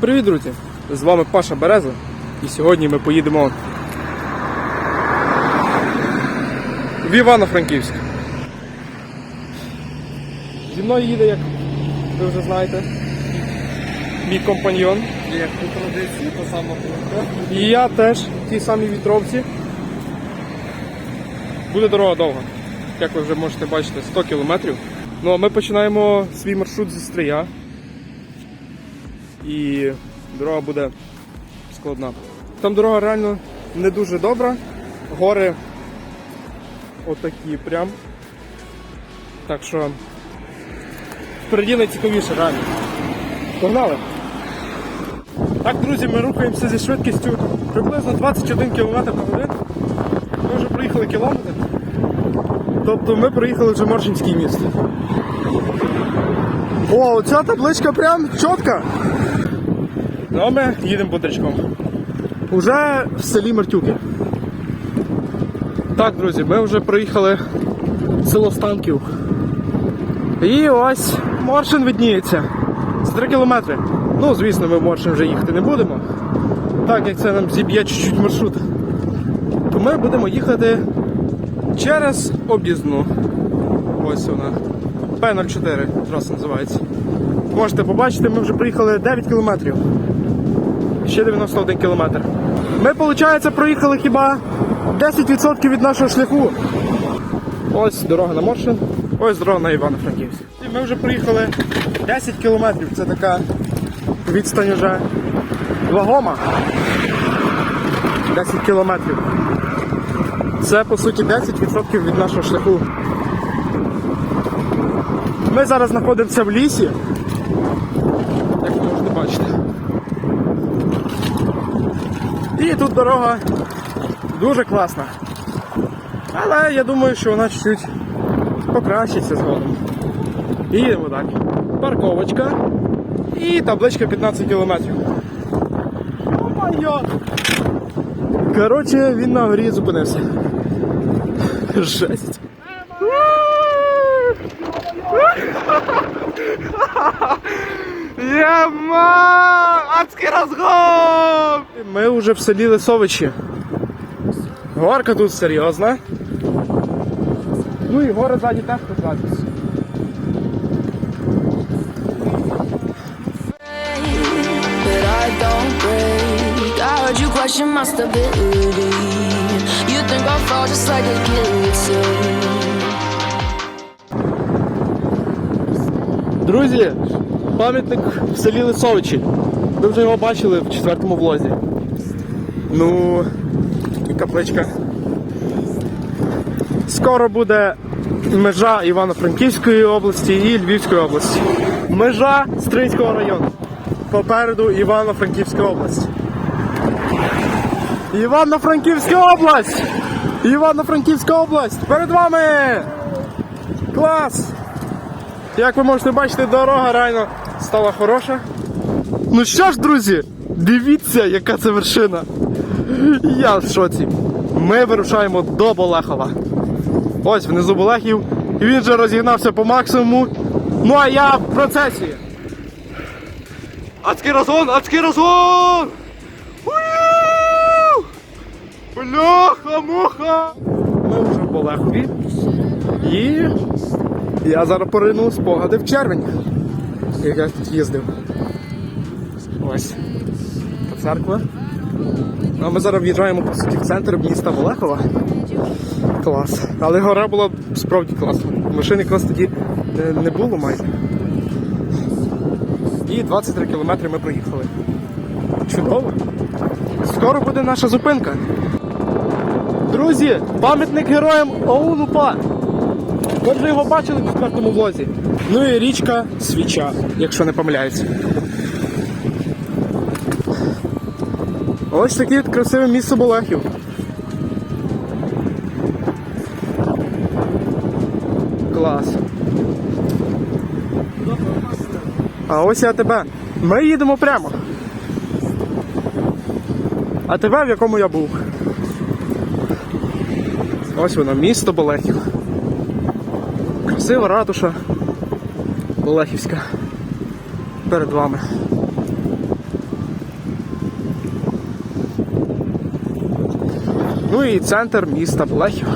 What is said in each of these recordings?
Всім привіт, друзі! З вами Паша Береза. І сьогодні ми поїдемо в Івано-Франківськ. Зі мною їде, як ви вже знаєте, мій компаньйон. Як по традиції, то саме І я теж в тій самій вітровці. Буде дорога довга. Як ви вже можете бачити, 100 кілометрів. Ну а ми починаємо свій маршрут зі Стрия. І дорога буде складна. Там дорога реально не дуже добра. Гори отакі прям. Так що впереді найцікавіше реально. Погнали! Так, друзі, ми рухаємося зі швидкістю приблизно 21 км на годину. Ми вже проїхали кілометр. Тобто ми проїхали вже Моршинський міст. О, оця табличка прям чітка. Ну а ми їдемо бодрячком. Уже в селі Мартюки. Так, друзі, ми вже проїхали село Станків. І ось Моршин видніється. Це 3 кілометри. Ну, звісно, ми в Моршин вже їхати не будемо. Так як це нам зіб'є чуть-чуть маршрут. То ми будемо їхати через об'їзну. Ось вона. П04 траса називається. Можете побачити, ми вже приїхали 9 кілометрів. Ще 91 кілометр. Ми, виходить, проїхали хіба 10% від нашого шляху. Ось дорога на Моршин, ось дорога на Івано-Франківськ. Ми вже проїхали 10 кілометрів. Це така відстань вже вагома. 10 кілометрів. Це по суті 10% від нашого шляху. Ми зараз знаходимося в лісі. Як ви можете бачити. І тут дорога дуже класна. Але я думаю, що вона чуть-чуть покращиться згодом. І далі. Парковочка. І табличка 15 кілометрів. О-майо! Коротше, він на горі зупинився. Жесть. Єма! Адський розгон! Ми вже в селі Лисовичі. Горка тут серйозна. Ну і гори ззаді теж позадіться. but I don't break. I heard you question my stability. You think I'll fall just like a guillotine. Друзі, пам'ятник в селі Лисовичі. Ви вже його бачили в четвертому влозі. Ну, і капличка. Скоро буде межа Івано-Франківської області і Львівської області. Межа Стрийського району. Попереду Івано-Франківська область. Івано-Франківська область! Івано-Франківська область! Перед вами! Клас! Як ви можете бачити, дорога реально стала хороша. Ну що ж, друзі, дивіться, яка це вершина. Я в шоці. Ми вирушаємо до Болехова. Ось внизу Болехів. І він вже розігнався по максимуму. Ну а я в процесі. Адський розгон, адський розгон! Бляха-муха! Ми вже в Болехові. І я зараз порину спогади в червень, як я тут їздив. Ось. Та церква. Ну, А ми зараз в'їжджаємо по суті в центр міста Волехова. Клас. Але гора була справді класна. Машин якраз тоді е, не було майже. І 23 кілометри ми проїхали. Чудово. Скоро буде наша зупинка. Друзі, пам'ятник героям ОУН-УПА. Ви вже його бачили в четвертому влозі. Ну і річка Свіча, якщо не помиляюся. Ось таке красиве місце Болехів. Клас. А ось я тебе. Ми їдемо прямо. А тебе в якому я був? Ось воно, місто Болехів. Красива ратуша Болехівська перед вами. Ну і центр міста Блехів.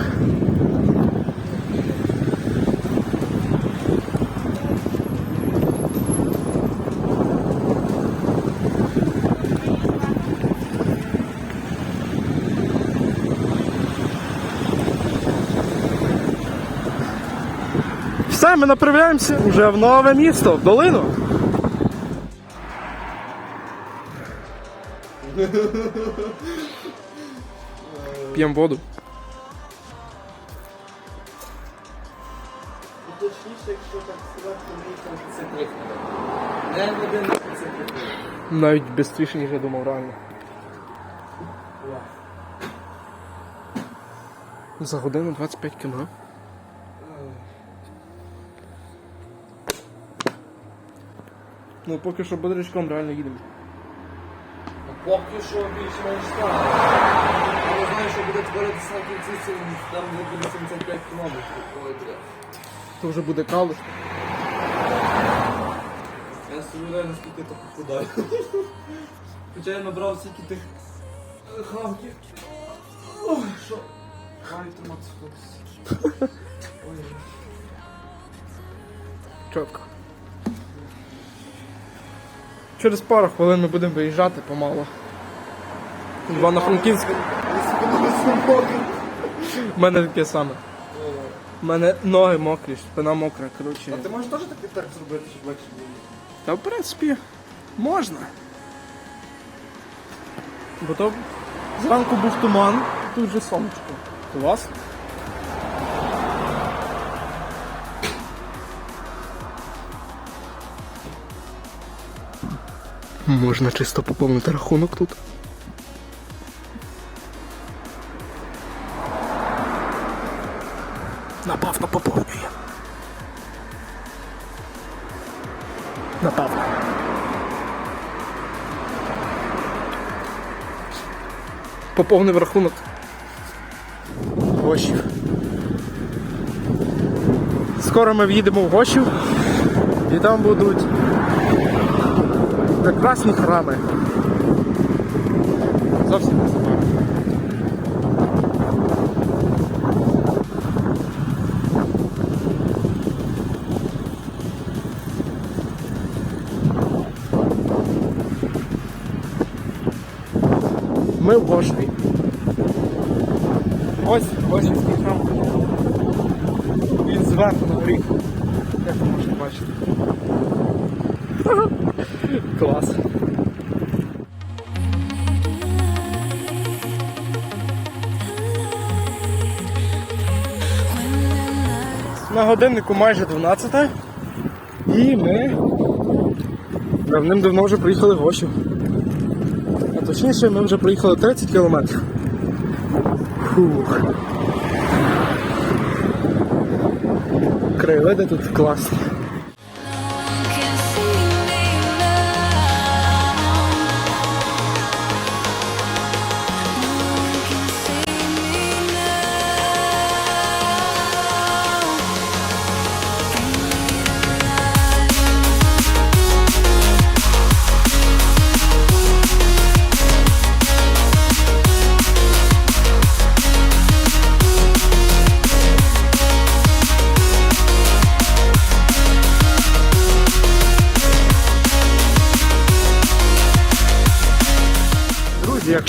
Все, ми направляємося вже в нове місто, в долину. П'ємо воду. Точніше, якщо так сказати, то ми їхали 53. Не годин 53. Навіть швидше, ніж я думав, реально. За годину 25 км. Ну, поки що бодрячком реально їдемо. Поки що більш-менш так. Але знаю, що буде творитися на кінці, там буде 75 кілометрів. Ой, бля. То вже буде калуш. Я уявляю, наскільки я то похудаю. Хоча я набрав стільки тих е, хавків. Ой, що? Маю триматися фокусі. Ой. Чітко. Через пару хвилин ми будемо виїжджати помало. Івано-Франківськ. У мене таке саме. У мене ноги мокрі, спина мокра, коротше. А ти можеш теж так, так зробити, щоб легше було? Та в принципі можна. Бо то зранку був туман, тут вже сонечко. У вас? Можна чисто поповнити рахунок тут. Напевно поповнює. Напевно. Поповнив рахунок. Гощів. Скоро ми в'їдемо в Гощів і там будуть прекрасні храми. Зовсім не забавно. Ми в Гошеві. Ось Гошівський храм. Він зверху на горі. Як ви можете бачити. Клас. На годиннику майже 12. І ми давним-давно вже приїхали в Гошів. А точніше, ми вже проїхали 30 кілометрів. Фух. Краєвиди тут класні.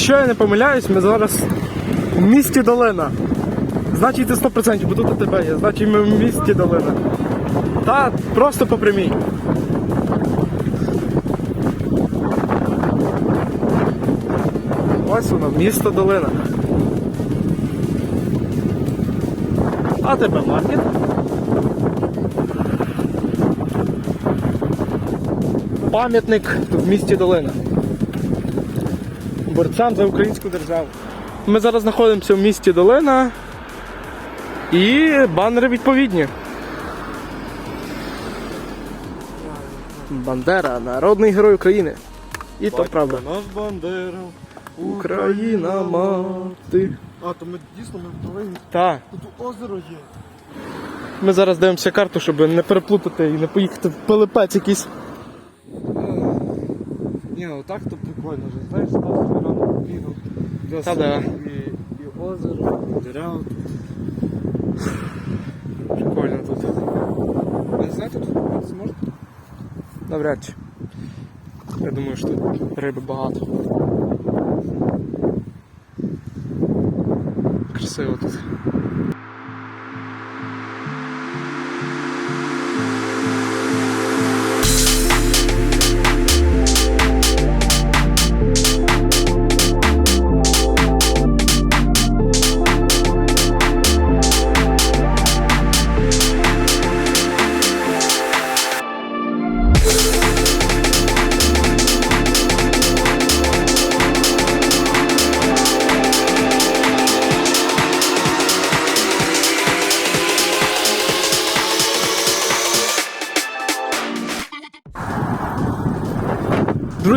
Якщо я не помиляюсь, ми зараз в місті Долина. Значить, це 100%, бо тут у тебе є. Значить, ми в місті Долина. Та просто по прямій. Ось воно, місто Долина. А тебе маркет. Пам'ятник в місті Долина. Борцям за українську державу. Ми зараз знаходимося в місті Долина і банери відповідні. Бандера, народний герой України. І то правда. Наш бандера. Україна мати. А, то ми дійсно ми в долині. Так. Тут озеро є. Ми зараз дивимося карту, щоб не переплутати і не поїхати в пилипець якийсь. Ні, ну так то прикольно вже. Знаєш, там рано бігав. для Та да. І, і озеро, дерева тут. Прикольно тут. Ви знаєте, тут купатися можна? Навряд чи. Я думаю, що тут риби багато. Красиво тут.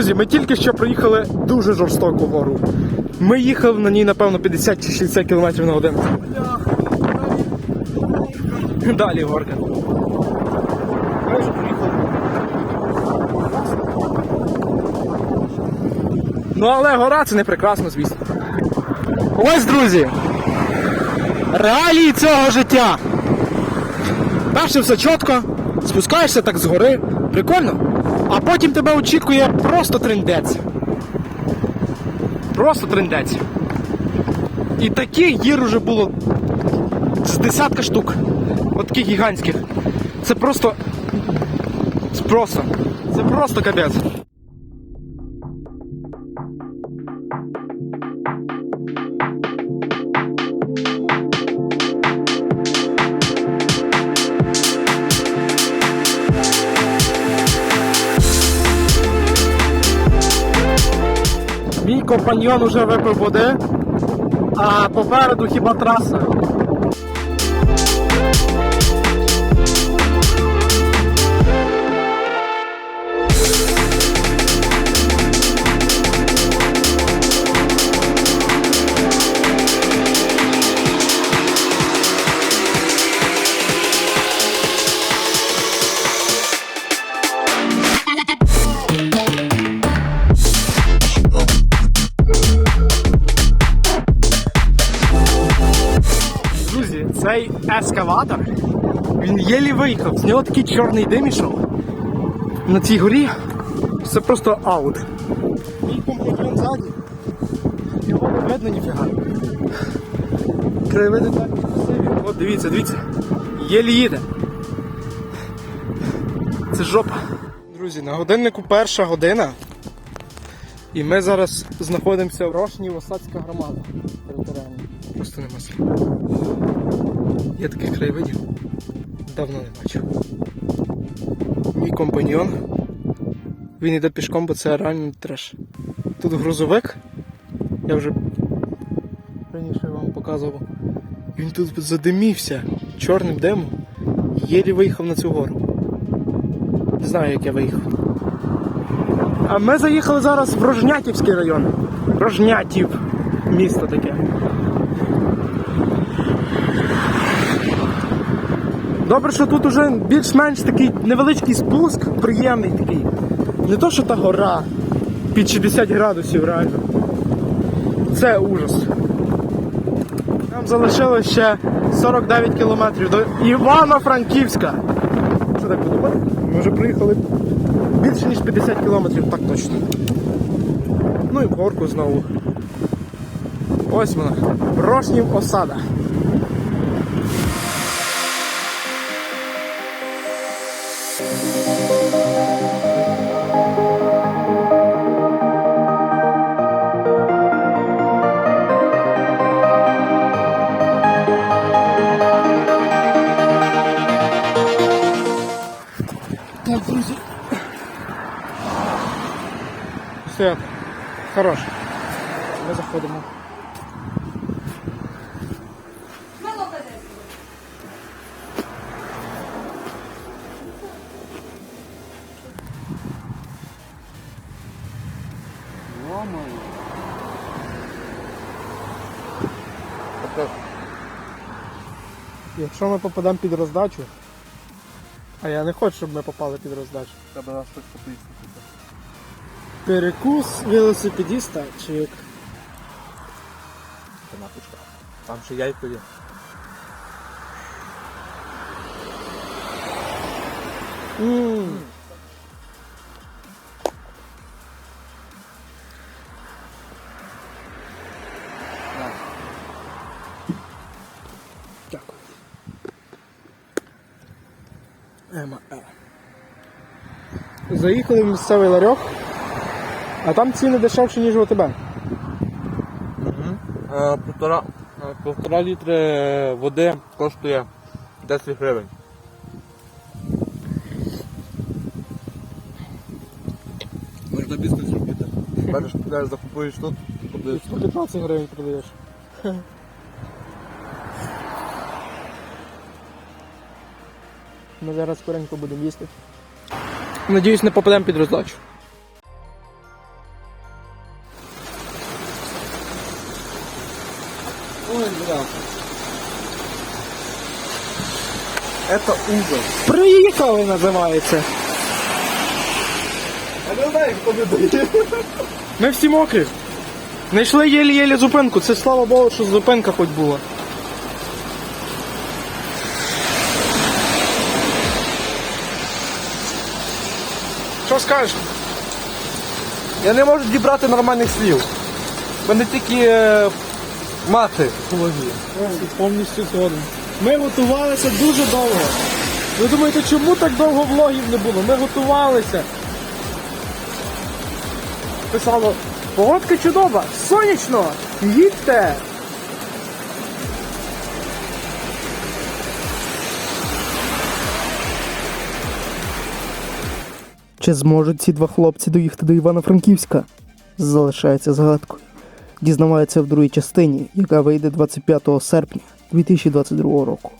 Друзі, ми тільки що проїхали дуже жорстоку гору. Ми їхали на ній, напевно, 50 чи 60 км на годину. Далі горка. Ну але гора це не прекрасно, звісно. Ось, друзі. Реалії цього життя. Перше все чітко, спускаєшся так згори, прикольно. А потім тебе очікує просто триндець. Просто триндець. І таких гір уже було з десятка штук. От таких гігантських. Це просто. Це просто. Це просто капець. Компаньйон уже випив води, а попереду хіба траса. Цей ескаватор, він єлі виїхав, з нього такий чорний дим ішов. На цій горі це просто аут. Мій компаньон ззаді. Його не видно ніфіга. Краєвиди так красиві. От дивіться, дивіться. Єлі їде. Це жопа. Друзі, на годиннику перша година. І ми зараз знаходимося в Рошні Осадська громада територіальна. Просто нема слів. Я таких краєвидів давно не бачив. Мій компаньйон. Він йде пішком, бо це реально треш. Тут грузовик. Я вже раніше вам показував. Він тут задимівся чорним димом. Єлі виїхав на цю гору. Не знаю, як я виїхав. А ми заїхали зараз в Рожнятівський район. Рожнятів. Місто таке. Добре, що тут уже більш-менш такий невеличкий спуск, приємний такий. Не то, що та гора під 60 градусів реально. Це ужас. Нам залишилось ще 49 кілометрів до Івано-Франківська. Що так подумати? Ми вже приїхали більше ніж 50 кілометрів, так точно. Ну і горку знову. Ось вона. Рошнів осада. Хорош. Ми заходимо. Якщо ми попадемо під роздачу, а я не хочу, щоб ми попали під роздачу. Треба нас щось пописати. Перекус велосипедиста чи як? Канапочка. Там ще яйко є. Ммм. Дякую. Ема, е. Заїхали в місцевий ларьок, а там ціни дешевші, ніж у тебе. Е, Півтора, е, півтора літри води коштує 10 гривень. Можна бізнес зробити. Береш, купляєш, закупуєш тут, куди 115 гривень продаєш. Ми зараз скоренько будемо їсти. Надіюсь, не попадемо під роздачу. Это ужас. Приїхали називається. Я не знаю, хто видає. Ми всі мокрі. Знайшли єлі-єлі зупинку. Це слава Богу, що зупинка хоч була. Що скажеш? Я не можу дібрати нормальних слів. Мене тільки е, мати в голові. Повністю згоден. Ми готувалися дуже довго. Ви думаєте, чому так довго влогів не було? Ми готувалися. Писало, погодка чудова, сонячно, їдьте. Чи зможуть ці два хлопці доїхати до Івано-Франківська? Залишається згадкою. Дізнавається в другій частині, яка вийде 25 серпня 2022 року.